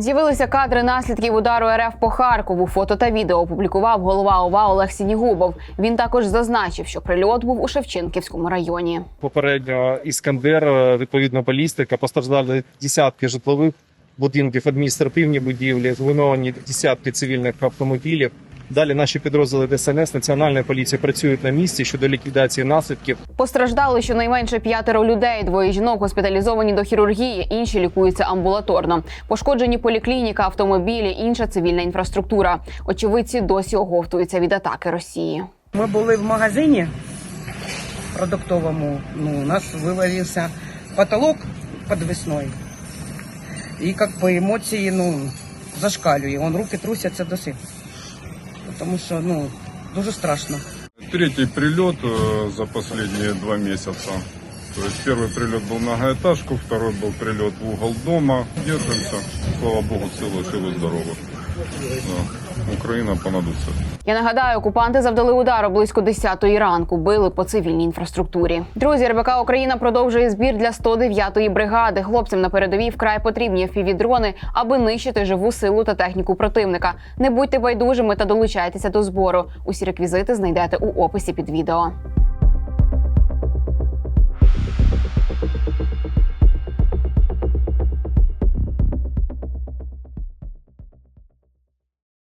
З'явилися кадри наслідків удару РФ по Харкову. Фото та відео опублікував голова ОВА Олег Сінігубов. Він також зазначив, що прильот був у Шевченківському районі. Попередньо іскандер, е, відповідно балістика. Постраждали десятки житлових будинків, адміністративні будівлі, зруйновані десятки цивільних автомобілів. Далі наші підрозділи ДСНС Національної поліції працюють на місці щодо ліквідації наслідків. Постраждали щонайменше п'ятеро людей. Двоє жінок госпіталізовані до хірургії, інші лікуються амбулаторно. Пошкоджені поліклініка, автомобілі, інша цивільна інфраструктура. Очевидці досі оговтуються від атаки Росії. Ми були в магазині продуктовому. Ну, у нас вивалився потолок подвесной. І як по емоції, ну, зашкалює. Он руки трусяться до сих Тому що, ну, дуже страшно. Третий прилет э, за последние два месяца. То есть первый прилет был в многоэтажку, второй был прилет в угол дома. Держимся. Слава богу, целы, живы, здоровы. Да. Украина понад. Я нагадаю, окупанти завдали удару близько 10-ї ранку. Били по цивільній інфраструктурі. Друзі, РБК Україна продовжує збір для 109-ї бригади. Хлопцям на передовій вкрай потрібні впівдрони, аби нищити живу силу та техніку противника. Не будьте байдужими та долучайтеся до збору. Усі реквізити знайдете у описі під відео.